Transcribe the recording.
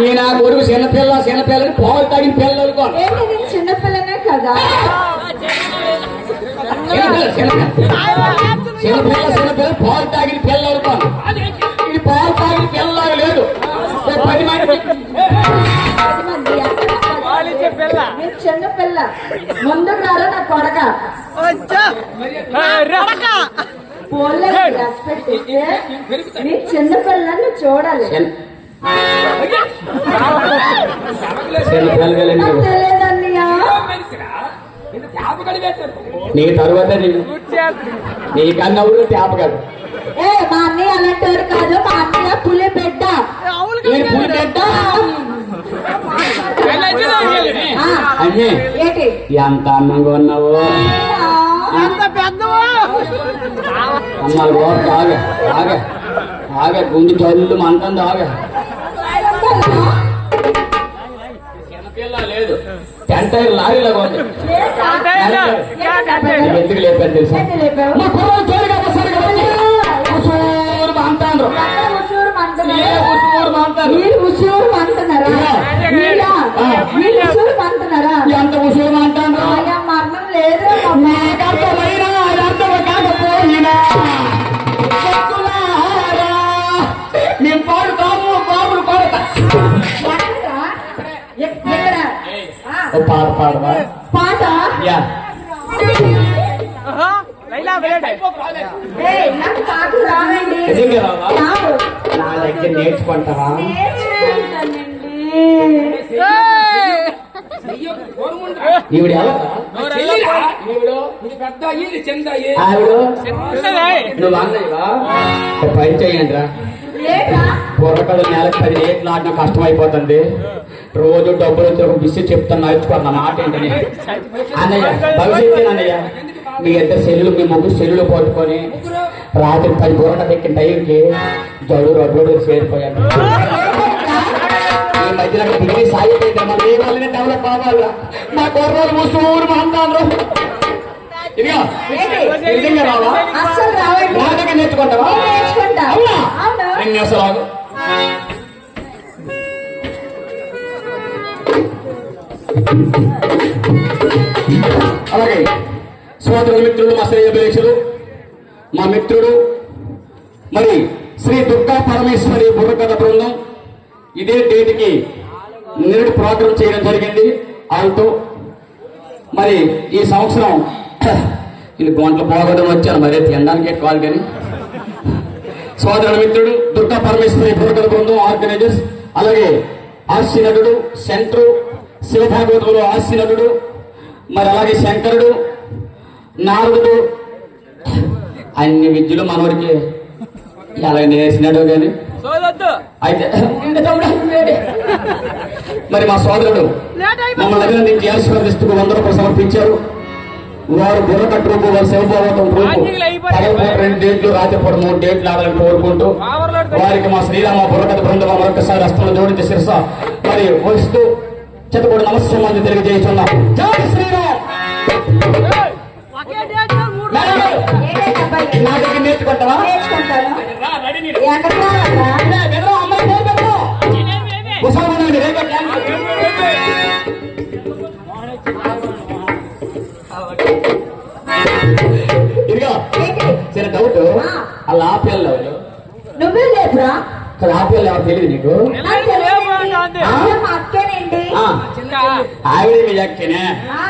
ఈ నా కొడుకు చిన్నపిల్ల చిన్నపిల్లని పాలు తాగిన పిల్లలు చిన్నపిల్లనే కదా. చిన్నపిల్ల చిన్నపిల్ల. పాలు తాగిన పిల్లలు ఇది పాలు తాగిన పిల్లలాగా లేదు. పది మంది మంది. చిన్నపిల్ల. రారా నా కొడక? నీ చిన్నపిల్లని చూడాలి. నీ తరువాత నేను నీ కన్నవుడు తేపగాడు ఏ మా అన్నయ్య అలాంటి వాడు కాదు మా అన్నయ్య పులి బిడ్డ. పులి ఏంటి? ఎంత అందంగా ఉన్నావు. అమ్మాలి బాబు ఆగ ఆగ ఆగ గుండు జల్లు మంటుంది ఆగ లేదు టెంట్ లారీలాగా ఉంది ఎందుకు లేపాను తెలుసా మా కుర్రోడు తోడుగా వస్తారు కదా ఉసూరు అంటారు ఏ ఉసూరు అంటారు వీళ్ళు ఉసూరు అంటున్నారా వీళ్ళా? వీళ్ళు ఉసూరు అంటున్నారా ఎంత ఉసూరు అంటారు ఓ పాట పాడవా పాట? యా. నాకు పాటలు రావండి. నా దగ్గర నేర్చుకుంటావా. ఈవిడ ఆవిడ? నువ్వు అన్నయ్యవా? చేయండి రా? బుర్రకడు నెలకు పది రేట్లు ఆడినా కష్టమైపోతుంది. రోజు డబ్బులు వచ్చి ఒక బిస్కెట్ చెప్తాను నేర్చుకోండి నా మాట ఏంటని? అన్నయ్య భవిష్యత్తు అన్నయ్య మీ ఇద్దరు సెల్లులు మీ ముగ్గురు సెల్లులు పట్టుకొని రాత్రి పది బుర్రక తెక్కిన టైంకి జడు రబ్బుడు చేరిపోయాను ఈ మధ్యన డిగ్రీ సాగిపోయింది. మన ఏ వాళ్ళని డెవలప్ అవ్వాలా మా కుర్రోలు ముసూరు అంటారు ఇదిగో నిజంగా రావా అస్సలు రావండి నా దగ్గర నేర్చుకుంటావా? అవును. అలాగే సోదర మిత్రులు మా శ్రేయ మా మిత్రుడు మరి శ్రీ దుర్గా పరమేశ్వరి బుర్రకథ బృందం. ఇదే డేట్కి నేడు ప్రోగ్రాం చేయడం జరిగింది. వాళ్ళతో మరి ఈ సంవత్సరం ఇది గొంటలు పోగొట్టడం వచ్చాను మరి తినడానికి కాదు కానీ సోదరుడు మిత్రుడు దుర్గా పరమేశ్వరి బుర్రకథ బృందం ఆర్గనైజర్స్ అలాగే హాస్య నటుడు సెంటర్ శివభాగవతంలో హాస్య నటుడు మరి అలాగే శంకరుడు నారదుడు అన్ని విద్యలు మనవడికి ఎలా నేర్చినాడు కానీ. అయితే. మరి మా సోదరుడు మమ్మల్ని అభినందించి ఆశీర్వదిస్తూ వంద రూపాయలు సమర్పించారు. వారు బుర్రకట్టు రూపు వారు పగలపూట రెండు డేట్లు రాత్రిపూట మూడు డేట్లు ఆడాలని కోరుకుంటూ వారికి మా శ్రీరామ బుర్రకథ బృందం మరొకసారి హస్తంలో జోడించి శిరస మరి వస్తూ చెత్తపూడి నమస్సమాన్ని తెలియజేస్తున్నాం జై శ్రీరామ్! నేర్చుకుంటావా? ఇదిగో. చిన్న డౌట్ అలా ఆపేళ్ళు ఎవరు? నువ్వే లేదురా అసలు ఆపేళ్ళు ఎవరు తెలియదు నీకు ఆవిడ మీ అక్కనే. ఆ.